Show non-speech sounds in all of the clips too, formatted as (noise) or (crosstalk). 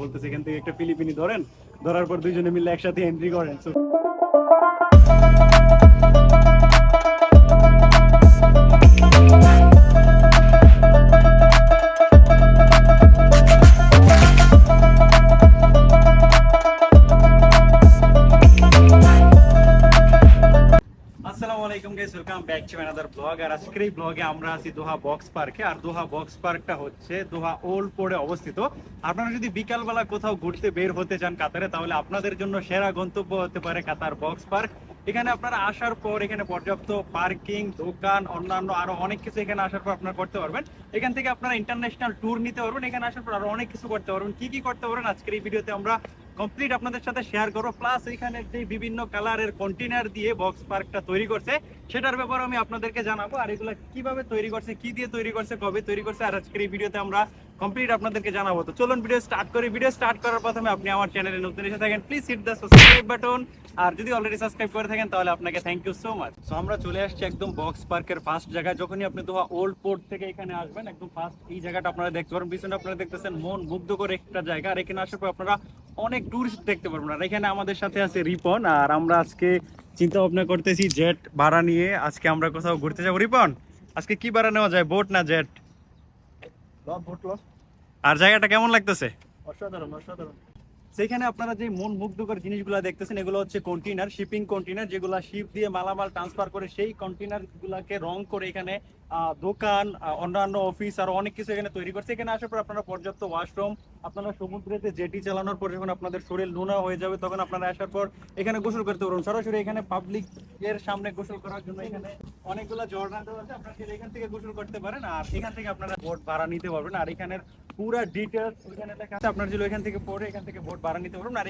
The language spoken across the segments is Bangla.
বলতেছে এখান থেকে একটা ফিলিপিনি ধরেন। ধরার পর দুইজনে মিলে একসাথে এন্ট্রি করেন। আপনারা যদি বিকালবেলা কোথাও ঘুরতে বের হতে চান কাতারে, তাহলে আপনাদের জন্য সেরা গন্তব্য হতে পারে কাতার বক্স পার্ক এখানে আপনারা আসার পর এখানে পর্যাপ্ত পার্কিং দোকান, অন্যান্য আরও অনেক কিছু এখানে আসার পর আপনারা করতে পারবেন। এখান থেকে আপনারা ইন্টারন্যাশনাল ট্যুর নিতে পারবেন। এখানে আসার পর আরও অনেক কিছু করতে পারবেন। কি কি করতে পারবেন আজকের এই ভিডিওতে আমরা কমপ্লিট আপনাদের সাথে শেয়ার করব। প্লাস এখানে যে বিভিন্ন কালারের কন্টেনার দিয়ে বক্স পার্কটা তৈরি করছে, সেটার ব্যাপারে আমি আপনাদেরকে জানাব। আর এগুলো কীভাবে তৈরি করছে, কি দিয়ে তৈরি করছে, কবে তৈরি করছে, আর আজকের এই ভিডিওতে আমরা কমপ্লিট আপনাদেরকে জানাব। তো চলুন ভিডিও স্টার্ট করি। ভিডিও স্টার্ট করার প্রথমে আপনি আমার চ্যানেলে নতুন এসে থাকেন please hit the subscribe button আর যদি অলরেডি সাবস্ক্রাইব করে থাকেন, তাহলে আপনাকে thank you so much so আমরা চলে আসছি একদম বক্স পার্কের ফার্স্ট জায়গায়। যখনই আপনি দোহা ওল্ড পোর্ট থেকে এখানে আসবেন, একদম ফার্স্ট এই জায়গাটা আপনারা দেখতে পারেন পিছনে আপনারা দেখতেছেন মন মুগ্ধ করে একটা জায়গা। আর এখানে আসার পর আপনারা অনেক টুরিস্ট দেখতে পারবেন। আর এখানে আমাদের সাথে আছে রিপন। আর আমরা আজকে চিন্তা ভাবনা করতেছি জেট ভাড়া নিয়ে আজকে আমরা কোথাও ঘুরতে যাব। রিপন, আজকে কি ভাড়া নেওয়া যায়? বোট না জেট ভুটলো আর জায়গাটা কেমন লাগতেছে? অসাধারণ অসাধারণ। সেখানে আপনারা যে মন মুগ্ধকর জিনিসগুলো দেখতেছেন, এগুলো হচ্ছে কন্টেনার শিপিং কন্টেনার যেগুলো শিপ দিয়ে মালামাল ট্রান্সফার করে সেই কন্টেনার গুলাকে রং করে এখানে দোকান অন্যান্য অফিস আর অনেক কিছু এখানে তৈরি করছে। এখানে আসার পর আপনারা পর্যাপ্ত ওয়াশরুম আপনারা সমুদ্রেতে জেটি চালানোর পর যখন আপনাদের শরীর নোনা হয়ে যাবে, তখন আপনারা আসার পর এখানে গোসল করতে পারবেন সরাসরি এখানে পাবলিক এর সামনে গোসল করার জন্য এখানে আপনারা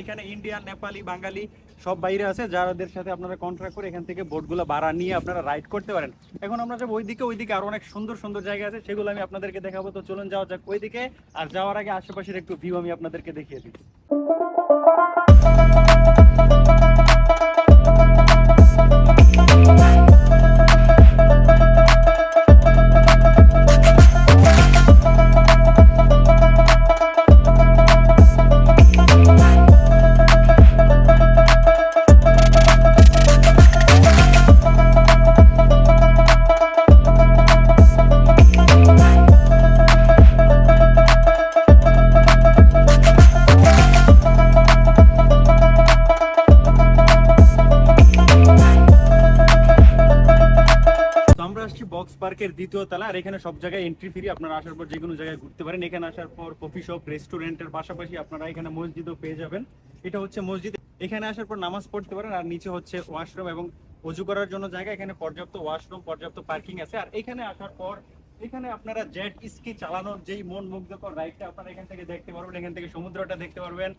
এখান ইন্ডিয়ান নেপালি বাঙালি সব বাইরে আছে যাদের সাথে আপনারা কন্ট্রাক্ট করে এখান থেকে নিয়ে আপনারা রাইড করতে পারেন। এখন আমরা যাব ওইদিকে ওইদিকে আরও অনেক সুন্দর সুন্দর জায়গা আছে, সেগুলো আমি আপনাদেরকে দেখাবো, তো চলুন যাওয়া যাক ওইদিকে, আর যাওয়ার আগে আশেপাশের একটু ভিউ আমি আপনাদেরকে দেখিয়ে দিই। পার্কের দ্বিতীয় তলা, আর এখানে সব জায়গায় এন্ট্রি ফ্রি আপনারা আসার পর যে কোনো জায়গায় ঘুরতে পারেন। এখানে আসার পর কফি শপ রেস্টুরেন্টের পাশাপাশি আপনারা এখানে মসজিদও পেয়ে যাবেন। এটা হচ্ছে মসজিদ। এখানে আসার পর নামাজ পড়তে পারেন, আর নিচে হচ্ছে ওয়াশরুম এবং অজু করার জন্য জায়গা। এখানে পর্যাপ্ত ওয়াশরুম পর্যাপ্ত পার্কিং আছে। আর এখানে আসার পর এখানে আপনারা জেট স্কি চালানোর যেই মন মুগ্ধকর রাইডটা আপনারা এখান থেকে দেখতে পারবেন এখান থেকে সমুদ্রটা দেখতে পারবেন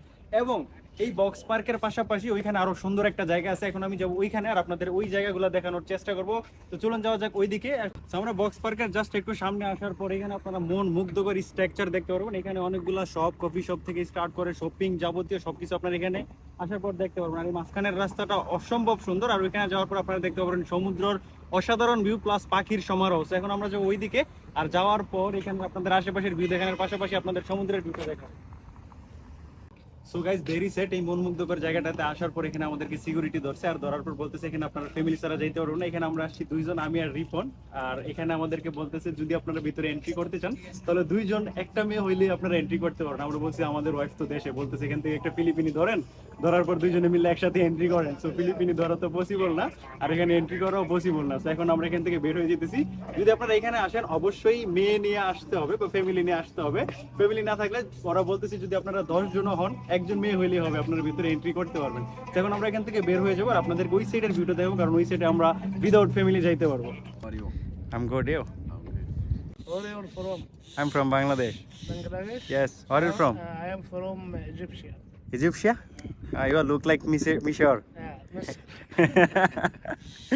এবং এই বক্স পার্কের পাশাপাশি ওইখানে আরও সুন্দর একটা জায়গা আছে। এখন আমি যাব ওইখানে আর আপনাদের ওই জায়গাগুলো দেখানোর চেষ্টা করব। তো চলুন যাওয়া যাক ওইদিকে। So, আমরা বক্স পার্কের জাস্ট একটু সামনে আসার পর এখানে আপনারা মন মুগ্ধকর স্ট্রাকচার দেখতে পারবেন। এখানে অনেকগুলো শপ কফি শপ থেকে স্টার্ট করে শপিং যাবতীয় সবকিছু আপনারা এখানে আসার পর দেখতে পারবেন। আর এই মাঝখানের রাস্তাটা অসম্ভব সুন্দর। আর ওইখানে যাওয়ার পর আপনারা দেখতে পারবেন সমুদ্রের অসাধারণ ভিউ প্লাস পাখির সমারোহ। এখন আমরা যাব ওইদিকে। আর যাওয়ার পর এখানে আপনাদের আশেপাশের ভিউ দেখানোর পাশাপাশি আপনাদের সমুদ্রের ভিউটা দেখাবো। সো গাইজ ভেরি সেট এই মনমুগ্ধকর জায়গাটাতে আসার পর এখানে আমাদেরকে সিকিউরিটি ধরছে। আর ধরার পর বলতেছে এখানে আপনারা ফ্যামিলি ছাড়া যাইতে পারবেন না। এখানে আমরা আসছি দুইজন, আমি আর রিপন। আর এখানে আমাদেরকে বলতেছে, যদি আপনারা ভিতরে এন্ট্রি করতে চান, তাহলে দুইজন, একটা মেয়ে হইলে আপনারা এন্ট্রি করতে পারেন আমরা বলছি, আমাদের ওয়াইফ তো দেশে। বলতেছে, এখান থেকে একটা ফিলিপিনি ধরেন, ধরার পর দুইজনে মিলে একসাথে এন্ট্রি করেন। সো ফিলিপিনি ধরা তো পসিবল না, আর এখানে এন্ট্রি করাও পসিবল না। তো এখন আমরা এখান থেকে বের হয়ে যেতেছি। যদি আপনারা এখানে আসেন, অবশ্যই মেয়ে নিয়ে আসতে হবে বা ফ্যামিলি নিয়ে আসতে হবে। ফ্যামিলি না থাকলে ওরা বলতেছি, যদি আপনারা দশ জন হন একজন মেয়ে হইলেই হবে আপনার ভিতরে এন্ট্রি করতে পারবেন। এখন আমরা এখান থেকে বের হয়ে যাব আর আপনাদেরকে ওই সাইডের ভিউটা দেবো কারণ ওই সাইডে আমরা উইদাউট ফ্যামিলি যাইতে পারব। I am good you Where are you from? I am from Bangladesh Bangladesh? Yes are you from Uh, I am from Egyptian. ইজিপশিয়া ইউ আর লুক লাইক মিশর Yeah, Miss-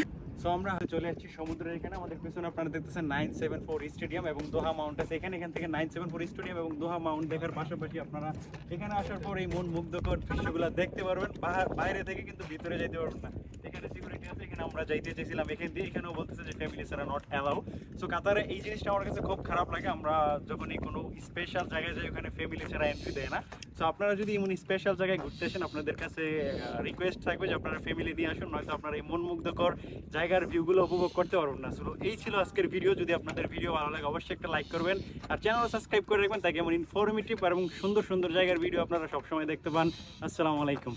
(laughs) সো আমরা চলে আসছি সমুদ্রের এখানে। আমাদের পিছনে আপনারা দেখতেছেন নাইন সেভেন ফোর স্টেডিয়াম এবং দোহা মাউন্ট আছে এখানে এখান থেকে নাইন সেভেন ফোর স্টেডিয়াম এবং দোহা মাউন্ট দেখার পাশাপাশি আপনারা এখানে আসার পর এই মন মুগ্ধকর দৃশ্যগুলো দেখতে পারবেন। বাইরে থেকে কিন্তু ভিতরে যেতে পারবেন না। এখানে সিকিউরিটি আছে, এখানে আমরা যাইতে চেয়েছিলাম এখান দিয়ে এখানেও বলতেছে যে ফ্যামিলি ছাড়া নট অ্যালাউ সো কাতারে এই জিনিসটা আমার কাছে খুব খারাপ লাগে। আমরা যখন এই কোনো স্পেশাল জায়গায় যাই, ওখানে ফ্যামিলি ছাড়া এন্ট্রি দেয় না। তো আপনারা যদি এমন স্পেশাল জায়গায় ঘুরতে আসেন, আপনাদের কাছে রিকোয়েস্ট থাকবে যে আপনারা ফ্যামিলি নিয়ে আসুন, নয়তো আপনারা এই মন মুগ্ধকর জায়গার ভিউগুলো উপভোগ করতে পারবেন না। সো এই ছিল আজকের ভিডিও যদি আপনাদের ভিডিও ভালো লাগে, অবশ্যই একটা লাইক করবেন। আর চ্যানেল সাবস্ক্রাইব করে রাখবেন, তাকে এমন ইনফরমেটিভ এবং সুন্দর সুন্দর জায়গার ভিডিও আপনারা সবসময় দেখতে পান। আসসালামু আলাইকুম।